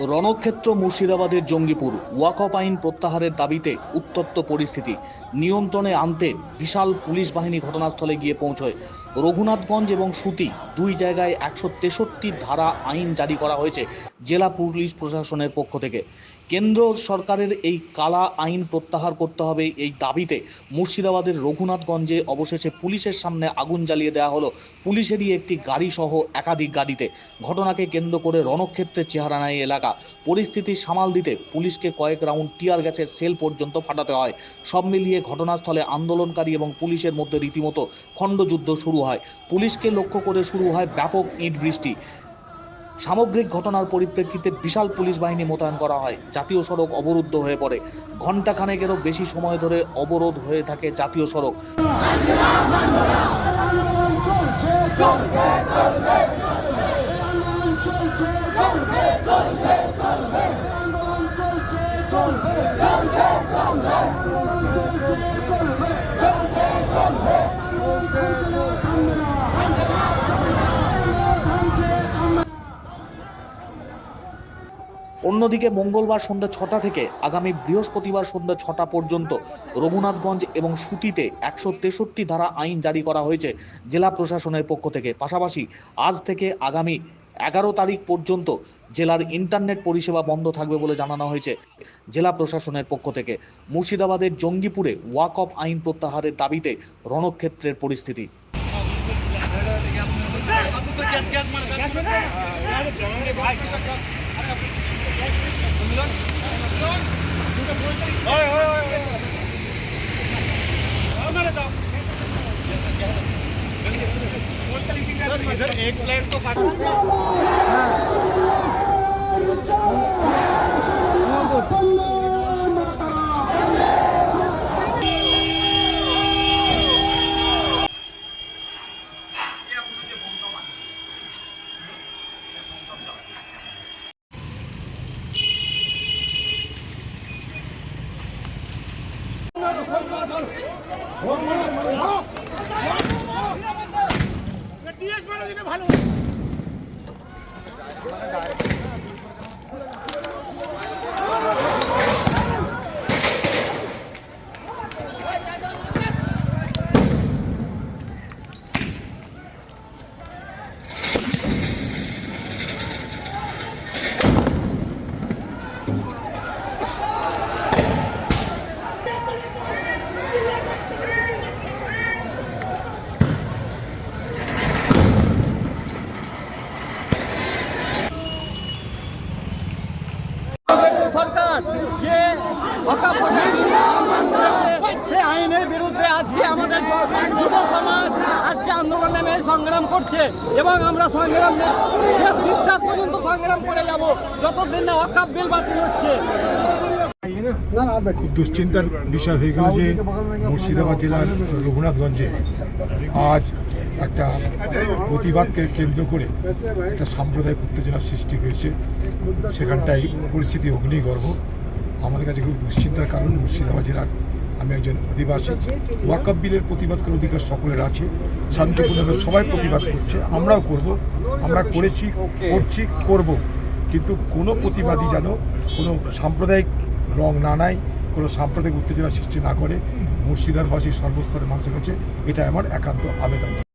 রণক্ষেত্র মুর্শিদাবাদের জঙ্গিপুর ওয়াকফ আইন প্রত্যাহারের দাবিতে উত্তপ্ত পরিস্থিতি। নিয়ন্ত্রণে আনতে বিশাল পুলিশ বাহিনী ঘটনাস্থলে গিয়ে পৌঁছয়। রঘুনাথগঞ্জ এবং সুতি দুই জায়গায় একশো তেষট্টি ধারা আইন জারি করা হয়েছে জেলা পুলিশ প্রশাসনের পক্ষ থেকে। কেন্দ্র সরকারের এই কালা আইন প্রত্যাহার করতে হবে এই দাবিতে মুর্শিদাবাদের রঘুনাথগঞ্জে অবশেষে পুলিশের সামনে আগুন জ্বালিয়ে দেওয়া হলো। পুলিশেরই একটি গাড়ি সহ একাধিক গাড়িতে। ঘটনাকে কেন্দ্র করে রণক্ষেত্রের চেহারা নেয় এলাকা। পরিস্থিতি সামাল দিতে পুলিশকে কয়েক রাউন্ড টিয়ার গ্যাসের সেল পর্যন্ত ফাটাতে হয়। সব মিলিয়ে ঘটনাস্থলে আন্দোলনকারী এবং পুলিশের মধ্যে রীতিমতো খণ্ডযুদ্ধ শুরু হয়। পুলিশকে লক্ষ্য করে শুরু হয় ব্যাপক ইট বৃষ্টি। সামগ্রিক ঘটনার পরিপ্রেক্ষিতে বিশাল পুলিশ বাহিনী মোতায়েন করা হয়। জাতীয় সড়ক অবরুদ্ধ হয়ে পড়ে। ঘণ্টাখানেকেরও বেশি সময় ধরে অবরোধ হয়ে থাকে জাতীয় সড়ক। অন্যদিকে মঙ্গলবার সন্ধ্যা ছটা থেকে আগামী বৃহস্পতিবার সন্ধ্যা ছটা পর্যন্ত রঘুনাথগঞ্জ এবং সুতিতে একশো তেষট্টি ধারা আইন জারি করা হয়েছে জেলা প্রশাসনের পক্ষ থেকে পাশাপাশি আজ থেকে আগামী এগারো তারিখ পর্যন্ত জেলার ইন্টারনেট পরিষেবা বন্ধ থাকবে বলে জানানো হয়েছে জেলা প্রশাসনের পক্ষ থেকে মুর্শিদাবাদের জঙ্গিপুরে ওয়াক অফ আইন প্রত্যাহারের দাবিতে রণক্ষেত্রের পরিস্থিতি इधर एक प्लेट तो One, one, one, one. সে আইনের বিরুদ্ধে আজকে আমাদের যুব সমাজ আজকে আন্দোলন নেমে সংগ্রাম করছে এবং আমরা সংগ্রাম শেষ নিঃশ্বাস পর্যন্ত সংগ্রাম করে যাব যতদিন না ওয়াকফ বিল বাতিল হচ্ছে। খুব দুশ্চিন্তার বিষয় হয়ে গেল যে মুর্শিদাবাদ জেলার রঘুনাথগঞ্জে আজ একটা প্রতিবাদকে কেন্দ্র করে একটা সাম্প্রদায়িক উত্তেজনার সৃষ্টি হয়েছে। সেখানটাই পরিস্থিতি অগ্নিগর্ভ। আমাদের কাছে খুব দুশ্চিন্তার কারণ মুর্শিদাবাদ জেলার। আমি একজন অধিবাসী। ওয়াকাব বিলের প্রতিবাদ করার অধিকার সকলের আছে। শান্তিপূর্ণভাবে সবাই প্রতিবাদ করছে। আমরাও করব। আমরা করেছি, করছি, করব। কিন্তু কোনো প্রতিবাদী যেন কোনো সাম্প্রদায়িক রং না নেয়, কোনো সাম্প্রদায়িক উত্তেজনা সৃষ্টি না করে মুর্শিদাবাসী সর্বস্তরের মানুষের কাছে এটা আমার একান্ত আবেদন।